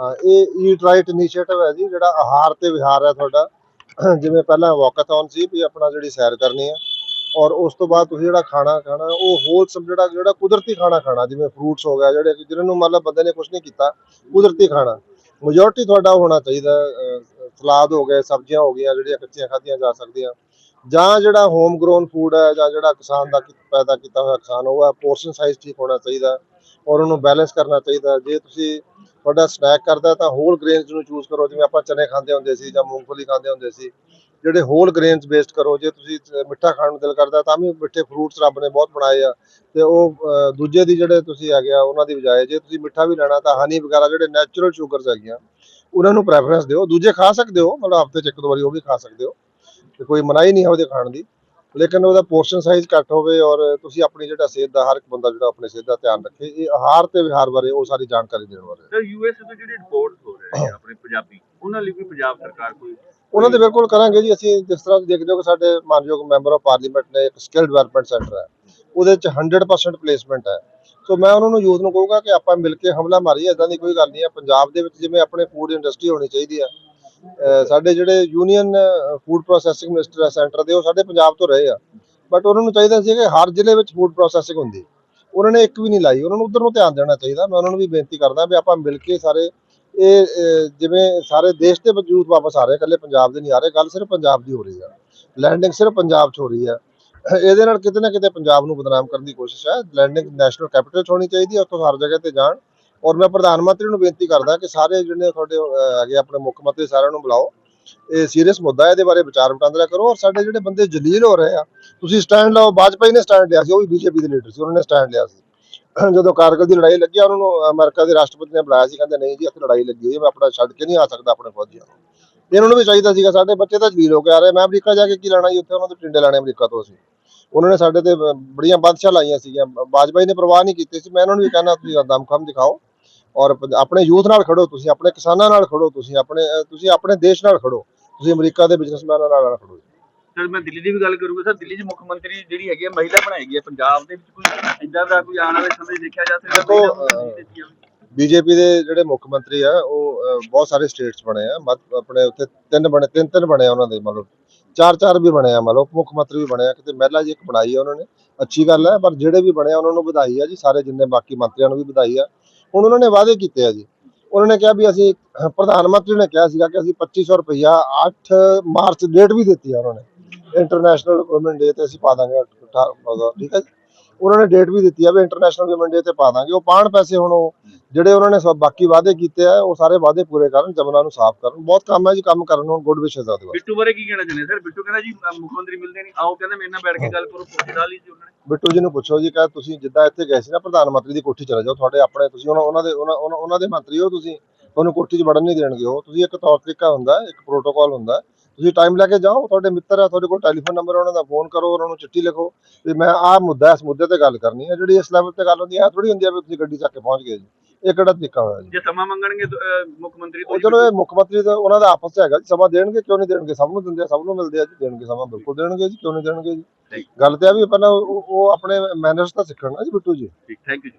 ਇਹ eat right initiative ਹੈ ਜੀ, ਜਿਹੜਾ ਆਹਾਰ ਤੇ ਵਿਹਾਰ ਹੈ ਤੁਹਾਡਾ। ਜਿਵੇਂ ਪਹਿਲਾਂ ਵਾਕਾਥਨ ਸੀ ਵੀ ਆਪਣਾ ਜਿਹੜੀ ਸੈਰ ਕਰਨੀ ਹੈ, ਔਰ ਉਸ ਤੋਂ ਬਾਅਦ ਤੁਸੀਂ ਜਿਹੜਾ ਖਾਣਾ ਖਾਣਾ, ਉਹ ਹੋਲਸਮ ਜਿਹੜਾ ਜਿਹੜਾ ਕੁਦਰਤੀ ਖਾਣਾ ਖਾਣਾ, ਜਿਵੇਂ ਫਰੂਟਸ ਹੋ ਗਿਆ, ਜਿਹੜੇ ਜਿਹਨਾਂ ਨੂੰ ਮਤਲਬ ਬੰਦੇ ਨੇ ਕੁਝ ਨਹੀਂ ਕੀਤਾ, ਕੁਦਰਤੀ ਖਾਣਾ। ਮੈਜੋਰਟੀ ਤੁਹਾਡਾ ਉਹ ਹੋਣਾ ਚਾਹੀਦਾ ਸਲਾਦ ਹੋ ਗਏ, ਸਬਜ਼ੀਆਂ ਹੋ ਗਈਆਂ, ਜਿਹੜੀਆਂ ਕੱਚੀਆਂ ਖਾਧੀਆਂ ਜਾ ਸਕਦੀਆਂ। ਜਾਂ ਜਿਹੜਾ ਹੋਮ ਗਰੋਨ ਫੂਡ ਹੈ, ਜਾਂ ਜਿਹੜਾ ਕਿਸਾਨ ਦਾ ਪੈਦਾ ਕੀਤਾ ਹੋਇਆ ਕਿਸਾਨ ਉਹ ਹੈ ਪੋਰਸ਼ਨ ਸਾਈਜ਼ ਠੀਕ ਹੋਣਾ ਚਾਹੀਦਾ ਔਰ ਉਹਨੂੰ ਬੈਲੈਂਸ ਕਰਨਾ ਚਾਹੀਦਾ ਜੇ ਤੁਸੀਂ ਤੁਹਾਡਾ ਸਨੈਕ ਕਰਦਾ ਤਾਂ ਹੋਲ ਗ੍ਰੇਨਸ ਨੂੰ ਚੂਜ਼ ਕਰੋ, ਜਿਵੇਂ ਆਪਾਂ ਚਨੇ ਖਾਂਦੇ ਹੁੰਦੇ ਸੀ ਜਾਂ ਮੂੰਗਫਲੀ ਖਾਂਦੇ ਹੁੰਦੇ ਸੀ, ਜਿਹੜੇ ਹੋਲ ਗ੍ਰੇਨਸ ਬੇਸਡ ਕਰੋ, ਜੇ ਤੁਸੀਂ ਮਿੱਠਾ ਖਾਣ ਨੂੰ ਦਿਲ ਕਰਦਾ ਤਾਂ ਵੀ ਮਿੱਠੇ ਫਰੂਟਸ ਰੱਬ ਨੇ ਬਹੁਤ ਬਣਾਏ ਆ, ਤੇ ਉਹ ਦੂਜੇ ਦੀ ਜਿਹੜੇ ਤੁਸੀਂ ਹੈਗੇ ਆ, ਉਹਨਾਂ ਦੀ ਬਜਾਏ ਜੇ ਤੁਸੀਂ ਮਿੱਠਾ ਵੀ ਲੈਣਾ ਤਾਂ ਹਨੀ ਵਗੈਰਾ ਜਿਹੜੇ ਨੈਚੁਰਲ ਸ਼ੂਗਰਸ ਹੈਗੀਆਂ, ਉਹਨਾਂ ਨੂੰ ਪ੍ਰੈਫਰੈਂਸ ਦਿਓ, ਦੂਜੇ ਖਾ ਸਕਦੇ ਹੋ, ਮਤਲਬ ਹਫ਼ਤੇ ਚ ਇੱਕ ਦੋ ਵਾਰੀ ਉਹ ਵੀ ਖਾ ਸਕਦੇ ਹੋ, ਤੇ ਕੋਈ ਮਨਾਹੀ ਨਹੀਂ ਹੈ ਉਹਦੇ ਖਾਣ ਦੀ। ਲੇਕਿਨ ਉਹਦਾ ਪੋਰਸ਼ਨ ਸਾਈਜ਼ ਘੱਟ ਹੋਵੇ ਔਰ ਤੁਸੀਂ ਆਪਣੀ ਜਿਹੜਾ ਸਿਹਤ ਦਾ ਹਰ ਇੱਕ ਬੰਦਾ ਜਿਹੜਾ ਆਪਣੇ ਸਿਹਤ ਦਾ ਧਿਆਨ ਰੱਖੇ ਇਹ ਆਹਾਰ ਤੇ ਵਿਹਾਰ ਬਾਰੇ ਉਹ ਸਾਰੀ ਜਾਣਕਾਰੀ ਦੇਣ ਬਾਰੇ ਸਰ ਯੂਐਸ ਤੋਂ ਜਿਹੜੇ ਰਿਪੋਰਟਸ ਹੋ ਰਹੇ ਨੇ ਆਪਣੇ ਪੰਜਾਬੀ ਉਹਨਾਂ ਲਈ ਵੀ ਪੰਜਾਬ ਸਰਕਾਰ ਕੋਈ ਉਹਨਾਂ ਦੇ ਬਿਲਕੁਲ ਕਰਾਂਗੇ ਜੀ ਅਸੀਂ ਜਿਸ ਤਰ੍ਹਾਂ ਦੇਖਦੇ ਹੋ ਕਿ ਸਾਡੇ ਮਾਨਯੋਗ ਮੈਂਬਰ ਆਫ ਪਾਰਲੀਮੈਂਟ ਨੇ ਇੱਕ ਸਕਿੱਲ ਡਿਵੈਲਪਮੈਂਟ ਸੈਂਟਰ ਹੈ। ਉਹਦੇ ਚ 100% ਪਲੇਸਮੈਂਟ ਹੈ। ਸੋ ਮੈਂ ਉਹਨਾਂ ਨੂੰ ਯੂਥ ਨੂੰ ਕਹੂੰਗਾ ਕਿ ਆਪਾਂ ਮਿਲ ਕੇ ਹਮਲਾ ਮਾਰੀਏ ਇਦਾਂ ਦੀ ਕੋਈ ਗੱਲ ਨਹੀਂ ਹੈ। ਪੰਜਾਬ ਦੇ ਵਿੱਚ ਜਿਵੇਂ ਆਪਣੇ ਫੂਡ ਇੰਡਸਟਰੀ ਹੋਣੀ ਚਾਹੀਦੀ ਹੈ ਸਾਡੇ ਜਿਹੜੇ ਯੂਨੀਅਨ ਫੂਡ ਪ੍ਰੋਸੈਸਿੰਗ ਮਿਨਿਸਟਰ ਹੈ ਸੈਂਟਰ ਦੇ, ਉਹ ਸਾਡੇ ਪੰਜਾਬ ਤੋਂ ਰਹੇ ਆ। ਬਟ ਉਹਨਾਂ ਨੂੰ ਚਾਹੀਦਾ ਸੀ ਕਿ ਹਰ ਜ਼ਿਲ੍ਹੇ ਵਿੱਚ ਫੂਡ ਪ੍ਰੋਸੈਸਿੰਗ ਹੁੰਦੀ। ਉਹਨਾਂ ਨੇ ਇੱਕ ਵੀ ਨਹੀਂ ਲਾਈ। ਉਹਨਾਂ ਨੂੰ ਉਧਰ ਨੂੰ ਧਿਆਨ ਦੇਣਾ ਚਾਹੀਦਾ। ਮੈਂ ਉਹਨਾਂ ਨੂੰ ਵੀ ਬੇਨਤੀ ਕਰਦਾ ਵੀ ਆਪਾਂ ਮਿਲ ਕੇ ਸਾਰੇ ਇਹ ਜਿਵੇਂ ਸਾਰੇ ਦੇਸ਼ ਦੇ ਵਜੂਦ ਵਾਪਸ ਆ ਰਹੇ ਇਕੱਲੇ ਪੰਜਾਬ ਦੇ ਨਹੀਂ ਆ ਰਹੇ। ਗੱਲ ਸਿਰਫ ਪੰਜਾਬ ਦੀ ਹੋ ਰਹੀ ਆ। ਲੈਂਡਿੰਗ ਸਿਰਫ ਪੰਜਾਬ 'ਚ ਹੋ ਰਹੀ ਹੈ ਇਹਦੇ ਨਾਲ ਕਿਤੇ ਨਾ ਕਿਤੇ ਪੰਜਾਬ ਨੂੰ ਬਦਨਾਮ ਕਰਨ ਦੀ ਕੋਸ਼ਿਸ਼ ਹੈ ਲੈਂਡਿੰਗ ਨੈਸ਼ਨਲ ਕੈਪੀਟਲ 'ਚ ਹੋਣੀ ਚਾਹੀਦੀ ਹੈ ਉੱਥੋਂ ਹਰ ਜਗ੍ਹਾ ਤੇ ਜਾਣ। ਔਰ ਮੈਂ ਪ੍ਰਧਾਨ ਮੰਤਰੀ ਨੂੰ ਬੇਨਤੀ ਕਰਦਾ ਕਿ ਸਾਰੇ ਜਿਹੜੇ ਤੁਹਾਡੇ ਹੈਗੇ ਆਪਣੇ ਮੁੱਖ ਮੰਤਰੀ ਸਾਰਿਆਂ ਨੂੰ ਬੁਲਾਓ। ਇਹ ਸੀਰੀਅਸ ਮੁੱਦਾ ਹੈ, ਇਹਦੇ ਬਾਰੇ ਵਿਚਾਰ ਵਟਾਂਦਰਾ ਕਰੋ ਔਰ ਸਾਡੇ ਜਿਹੜੇ ਬੰਦੇ ਜਲੀਲ ਹੋ ਰਹੇ ਆ, ਤੁਸੀਂ ਸਟੈਂਡ ਲਓ ਵਾਜਪਾਈ ਨੇ ਸਟੈਂਡ ਲਿਆ ਸੀ, ਉਹ ਵੀ ਬੀਜੇਪੀ ਦੇ ਲੀਡਰ ਸੀ, ਉਹਨਾਂ ਨੇ ਸਟੈਂਡ ਲਿਆ ਸੀ। ਜਦੋਂ ਕਾਰਗਿਲ ਦੀ ਲੜਾਈ ਲੱਗੀ ਉਹਨਾਂ ਨੂੰ ਅਮਰੀਕਾ ਦੇ ਰਾਸ਼ਟਰਪਤੀ ਨੇ ਬੁਲਾਇਆ ਸੀ, ਕਹਿੰਦੇ ਨਹੀਂ ਜੀ, ਇੱਥੇ ਲੜਾਈ ਲੱਗੀ ਹੋਈ ਹੈ ਮੈਂ ਆਪਣਾ ਛੱਡ ਕੇ ਨਹੀਂ ਆ ਸਕਦਾ ਆਪਣੇ ਫੌਜੀਆਂ ਨੂੰ। ਇਹਨਾਂ ਨੂੰ ਵੀ ਚਾਹੀਦਾ ਸੀਗਾ, ਸਾਡੇ ਬੱਚੇ ਤਾਂ ਜਲੀਲ ਹੋ ਕੇ ਆ ਰਹੇ ਮੈਂ ਅਮਰੀਕਾ ਜਾ ਕੇ ਕੀ ਲੈਣਾ ਜੀ, ਉੱਥੇ ਉਹਨਾਂ ਦੇ ਟਿੰਡੇ ਲੈਣੇ ਅਮਰੀਕਾ ਤੋਂ ਅਸੀਂ। ਉਹਨਾਂ ਨੇ ਸਾਡੇ ਤੇ ਬੜੀਆਂ ਬੰਦਸ਼ਾਂ ਲਾਈਆਂ ਸੀਗੀਆਂ ਵਾਜਪਾਈ ਨੇ ਪਰਵਾਹ ਨਹੀਂ ਕੀਤੀ ਸੀ, ਮੈਂ ਉਹਨਾਂ ਨੂੰ ਵੀ ਕਹਿਣਾ ਤੁਸੀਂ ਦਮਖਮ ਦਿਖਾਓ। ਔਰ ਆਪਣੇ ਯੂਥ ਨਾਲ ਖੜੋ ਤੁਸੀਂ ਆਪਣੇ ਕਿਸਾਨਾਂ ਨਾਲ ਖੜੋ ਤੁਸੀਂ ਆਪਣੇ ਤੁਸੀਂ ਆਪਣੇ ਦੇਸ਼ ਨਾਲ ਖੜੋ। ਤੁਸੀਂ ਅਮਰੀਕਾ ਦੇ ਬਿਜ਼ਨਸਮੈਨਾਂ ਨਾਲ ਖੜੋ ਸਰ ਮੈਂ ਦਿੱਲੀ ਦੀ ਵੀ ਗੱਲ ਕਰੂੰਗਾ। ਸਰ ਦਿੱਲੀ 'ਚ ਮੁੱਖ ਮੰਤਰੀ ਜਿਹੜੀ ਹੈਗੀ ਹੈ ਮਹਿਲਾ ਬਣਾਈ ਗਈ ਹੈ ਪੰਜਾਬ ਦੇ ਵਿੱਚ ਕੋਈ ਇਦਾਂ ਦਾ ਕੋਈ ਆਉਣ ਵਾਲੇ ਸਮੇਂ ਦੇਖਿਆ ਜਾ ਸਕਦਾ। ਬੀਜੇਪੀ ਦੇ ਜਿਹੜੇ ਮੁੱਖ ਮੰਤਰੀ ਆ ਉਹ ਬਹੁਤ ਸਾਰੇ ਸਟੇਟਸ ਬਣੇ ਆ। ਮਤ- ਆਪਣੇ ਉੱਥੇ ਤਿੰਨ ਬਣੇ ਤਿੰਨ ਤਿੰਨ ਬਣੇ ਉਹਨਾਂ ਦੇ ਮਤਲਬ ਚਾਰ ਚਾਰ ਵੀ ਬਣੇ ਆ। ਮਤਲਬ ਮੁੱਖ ਮੰਤਰੀ ਵੀ ਬਣੇ ਆ। ਕਿਤੇ ਮਹਿਲਾ ਜੀ ਇੱਕ ਬਣਾਈ ਆ ਉਹਨਾਂ ਨੇ। ਅੱਛੀ ਗੱਲ ਹੈ ਪਰ ਜਿਹੜੇ ਵੀ ਬਣੇ ਆ ਉਹਨਾਂ ਨੂੰ ਵਧਾਈ ਆ ਜੀ। ਸਾਰੇ ਜਿੰਨੇ ਬਾਕੀ ਮੰਤਰੀਆਂ ਨੂੰ ਵੀ ਵਧਾਈ ਆ। ਹੁਣ ਉਹਨਾਂ ਨੇ ਵਾਅਦੇ ਕੀਤੇ ਆ ਜੀ। ਉਹਨਾਂ ਨੇ ਕਿਹਾ ਵੀ ਅਸੀਂ, ਪ੍ਰਧਾਨ ਮੰਤਰੀ ਨੇ ਕਿਹਾ ਸੀਗਾ ਕਿ ਅਸੀਂ 2500 ਰੁਪਈਆ 8 ਮਾਰਚ ਡੇਟ ਵੀ ਦਿੱਤੀ ਆ ਉਹਨਾਂ ਨੇ। ਇੰਟਰਨੈਸ਼ਨਲ ਵੂਮਨ ਡੇ ਤੇ ਅਸੀਂ ਪਾ ਦਾਂਗੇ ਅਠਾ- ਠੀਕ ਹੈ ਜੀ। ਉਹਨਾਂ ਨੇ ਡੇਟ ਵੀ ਦਿੱਤੀ ਆ ਵੀ ਇੰਟਰਨੈਸ਼ਨਲ ਵੂਮਨ ਡੇ ਤੇ ਪਾ ਦਾਂਗੇ। ਉਹ ਪਾਣ ਪੈਸੇ ਹੁਣ ਉਹ ਜਿਹੜੇ ਉਹਨਾਂ ਨੇ ਸਭ ਬਾਕੀ ਵਾਅਦੇ ਕੀਤੇ ਆ ਉਹ ਸਾਰੇ ਵਾਅਦੇ ਪੂਰੇ ਕਰਨ ਜਮਨਾ ਨੂੰ ਸਾਫ਼ ਕਰਨ। ਬਹੁਤ ਕੰਮ ਹੈ ਜੀ ਕੰਮ ਕਰਨ ਨੂੰ ਗੁੱਡ ਵਿਸ਼ੇਸ ਆ ਵਾਸਤੇ। ਬਿੱਟੂ ਬਾਰੇ ਕੀ ਕਹਿਣਾ ਚਾਹੁੰਦੇ ਸਰ? ਬਿੱਟੂ ਕਹਿੰਦਾ ਜੀ ਮੁੱਖ ਮੰਤਰੀ ਮਿਲਦੇ ਨਹੀਂ। ਆਓ ਕਹਿੰਦੇ ਮੇਰੇ ਨਾਲ ਬੈਠ ਕੇ ਗੱਲ ਕਰੋ ਡਾਲੀ ਸੀ ਉਹਨਾਂ ਨੇ। ਬਿੱਟੂ ਜੀ ਨੂੰ ਪੁੱਛੋ ਜੀ ਕਿ ਤੁਸੀਂ ਜਿੱਦਾਂ ਇੱਥੇ ਗਏ ਸੀ ਨਾ ਪ੍ਰਧਾਨ ਮੰਤਰੀ ਦੀ ਕੋਠੀ ਚਲੇ ਜਾਓ। ਤੁਹਾਡੇ ਆਪਣੇ ਤੁਸੀਂ ਉਹਨਾਂ ਉਹਨਾਂ ਦੇ ਉਹਨਾਂ ਉਹਨਾਂ- ਉਹਨਾਂ ਦੇ ਮੰਤਰੀ ਹੋ ਤੁਸੀਂ। ਤੁਹਾਨੂੰ ਕੋਠੀ 'ਚ ਵੜਨ ਨਹੀਂ ਦੇਣਗੇ ਉਹ। ਤੁਸੀਂ ਇੱਕ ਤੌਰ ਤਰੀਕਾ ਹੁੰਦਾ ਇੱਕ ਪ੍ਰੋਟੋਕਾਲ ਹੁੰਦਾ। ਤੁਸੀਂ ਟਾਈਮ ਲੈ ਕੇ ਜਾਓ ਤੁਹਾਡੇ ਮਿੱਤਰ ਆ ਤੁਹਾਡੇ ਕੋਲ ਟੈਲੀਫੋਨ ਨੰਬਰ ਉਹਨਾਂ ਦਾ ਫੋਨ ਕਰੋ ਉਹਨਾਂ ਨੂੰ ਚਿੱਠੀ ਲਿਖੋ। ਵੀ ਮੈਂ ਆਹ ਮੁੱਦਾ ਇਸ ਮੁੱਦੇ ਤੇ ਗੱਲ ਕਰਨੀ ਹੈ ਜਿਹੜੀ ਇਸ ਲੈਵਲ ਤੇ ਗੱਲ ਹੁੰਦੀ ਹੈ ਥੋੜੀ ਹੁੰਦੀ ਹੈ ਵੀ ਤੁਸੀਂ ਗੱਡੀ ਚੱਕ ਕੇ ਪਹੁੰਚ ਗਏ ਜੀ। ਇਹ ਕਿਹੜਾ ਤਰੀਕਾ ਹੋਇਆ ਜੀ? ਜੇ ਸਮਾਂ ਮੰਗਣਗੇ ਤਾਂ, ਮੁੱਖ ਮੰਤਰੀ ਤੋਂ ਚਲੋ ਇਹ ਮੁੱਖ ਮੰਤਰੀ ਦਾ ਉਹਨਾਂ ਦਾ ਆਪਸ ਚ ਹੈਗਾ ਜੀ ਸਮਾਂ ਦੇਣਗੇ ਕਿਉਂ ਨਹੀਂ ਦੇਣਗੇ? ਸਭ ਨੂੰ ਦਿੰਦੇ ਆ ਸਭ ਨੂੰ ਮਿਲਦੇ ਆ ਜੀ ਦੇਣਗੇ ਸਮਾਂ ਬਿਲਕੁਲ ਦੇਣਗੇ ਜੀ ਕਿਉਂ ਨਹੀਂ ਦੇਣਗੇ ਜੀ? ਗੱਲ ਤੇ ਆ ਵੀ ਪਹਿਲਾਂ ਉਹ ਉਹ ਆਪਣੇ ਮੈਨਰਸ ਤਾਂ ਸਿੱਖਣ ਨਾ ਜੀ ਬਿੱਟੂ ਜੀ। ਠੀਕ ਥੈਂਕ ਯੂ ਜੀ।